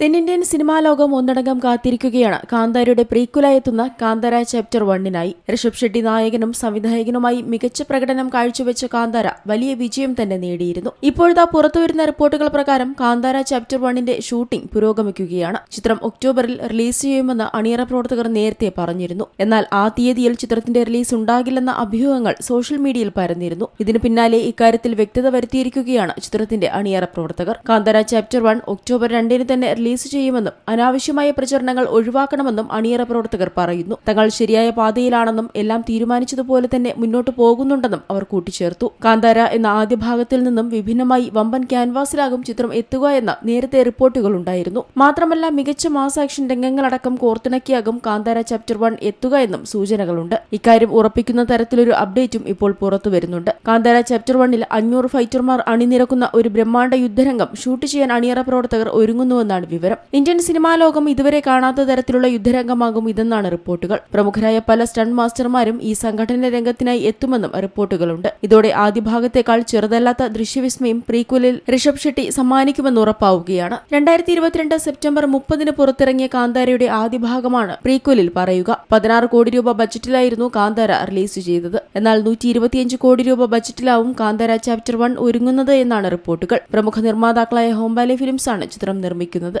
തെന്നിന്ത്യൻ സിനിമാ ലോകം ഒന്നടങ്കം കാത്തിരിക്കുകയാണ്. കാന്താരയുടെ പ്രീക്കുലായി എത്തുന്ന കാന്താര ചാപ്റ്റർ വണ്ണിനായി ഋഷഭ് ഷെട്ടി നായകനും സംവിധായകനുമായി മികച്ച പ്രകടനം കാഴ്ചവെച്ച കാന്താര വലിയ വിജയം തന്നെ നേടിയിരുന്നു. ഇപ്പോഴത്തെ പുറത്തുവരുന്ന റിപ്പോർട്ടുകൾ പ്രകാരം കാന്താര ചാപ്റ്റർ വണ്ണിന്റെ ഷൂട്ടിംഗ് പുരോഗമിക്കുകയാണ്. ചിത്രം ഒക്ടോബറിൽ റിലീസ് ചെയ്യുമെന്ന് അണിയറ പ്രവർത്തകർ നേരത്തെ പറഞ്ഞിരുന്നു. എന്നാൽ ആ തീയതിയിൽ ചിത്രത്തിന്റെ റിലീസ് ഉണ്ടാകില്ലെന്ന അഭ്യൂഹങ്ങൾ സോഷ്യൽ മീഡിയയിൽ പരന്നിരുന്നു. ഇതിനു പിന്നാലെ ഇക്കാര്യത്തിൽ വ്യക്തത വരുത്തിയിരിക്കുകയാണ് ചിത്രത്തിന്റെ അണിയറ പ്രവർത്തകർ. കാന്താര ചാപ്റ്റർ വൺ ഒക്ടോബർ രണ്ടിന് തന്നെ റിലീസ് ചെയ്യുമെന്നും അനാവശ്യമായ പ്രചരണങ്ങൾ ഒഴിവാക്കണമെന്നും അണിയറ പ്രവർത്തകർ പറയുന്നു. തങ്ങൾ ശരിയായ പാതയിലാണെന്നും എല്ലാം തീരുമാനിച്ചതുപോലെ തന്നെ മുന്നോട്ട് പോകുന്നുണ്ടെന്നും അവർ കൂട്ടിച്ചേർത്തു. കാന്താര എന്ന ആദ്യ ഭാഗത്തിൽ നിന്നും വിഭിന്നമായി വമ്പൻ ക്യാൻവാസിലാകും ചിത്രം എത്തുക എന്ന നേരത്തെ റിപ്പോർട്ടുകൾ ഉണ്ടായിരുന്നു. മാത്രമല്ല മികച്ച മാസ് ആക്ഷൻ രംഗങ്ങളടക്കം കോർത്തിണക്കിയാകും കാന്താര ചാപ്റ്റർ വൺ എത്തുക എന്നും സൂചനകളുണ്ട്. ഇക്കാര്യം ഉറപ്പിക്കുന്ന തരത്തിലൊരു അപ്ഡേറ്റും ഇപ്പോൾ പുറത്തു വരുന്നുണ്ട്. കാന്താര ചാപ്റ്റർ വണ്ണിൽ അഞ്ഞൂറ് ഫൈറ്റർമാർ അണിനിരക്കുന്ന ഒരു ബ്രഹ്മാണ്ഡ യുദ്ധരംഗം ഷൂട്ട് ചെയ്യാൻ അണിയറ പ്രവർത്തകർ ഒരുങ്ങുന്നുവെന്നാണ് വിവരം. ഇന്ത്യൻ സിനിമാ ലോകം ഇതുവരെ കാണാത്ത തരത്തിലുള്ള യുദ്ധരംഗമാകും ഇതെന്നാണ് റിപ്പോർട്ടുകൾ. പ്രമുഖരായ പല സ്റ്റണ്ട് മാസ്റ്റർമാരും ഈ സംഘടന രംഗത്തിനായി എത്തുമെന്നും റിപ്പോർട്ടുകളുണ്ട്. ഇതോടെ ആദ്യ ഭാഗത്തേക്കാൾ ചെറുതല്ലാത്ത ദൃശ്യവിസ്മയം പ്രീക്വലിൽ ഋഷഭ് ഷെട്ടി സമ്മാനിക്കുമെന്ന് ഉറപ്പാവുകയാണ്. രണ്ടായിരത്തി ഇരുപത്തിരണ്ട് സെപ്റ്റംബർ മുപ്പതിന് പുറത്തിറങ്ങിയ കാന്താരയുടെ ആദ്യ ഭാഗമാണ് പ്രീക്വലിൽ പറയുക. പതിനാറ് കോടി രൂപ ബജറ്റിലായിരുന്നു കാന്താര റിലീസ് ചെയ്തത്. എന്നാൽ നൂറ്റി ഇരുപത്തിയഞ്ച് കോടി രൂപ ബജറ്റിലാവും കാന്താര ചാപ്റ്റർ വൺ ഒരുങ്ങുന്നത് എന്നാണ് റിപ്പോർട്ടുകൾ. പ്രമുഖ നിർമ്മാതാക്കളായ ഹോംബാലെ ഫിലിംസ് ആണ് ചിത്രം നിർമ്മിക്കുന്നത്.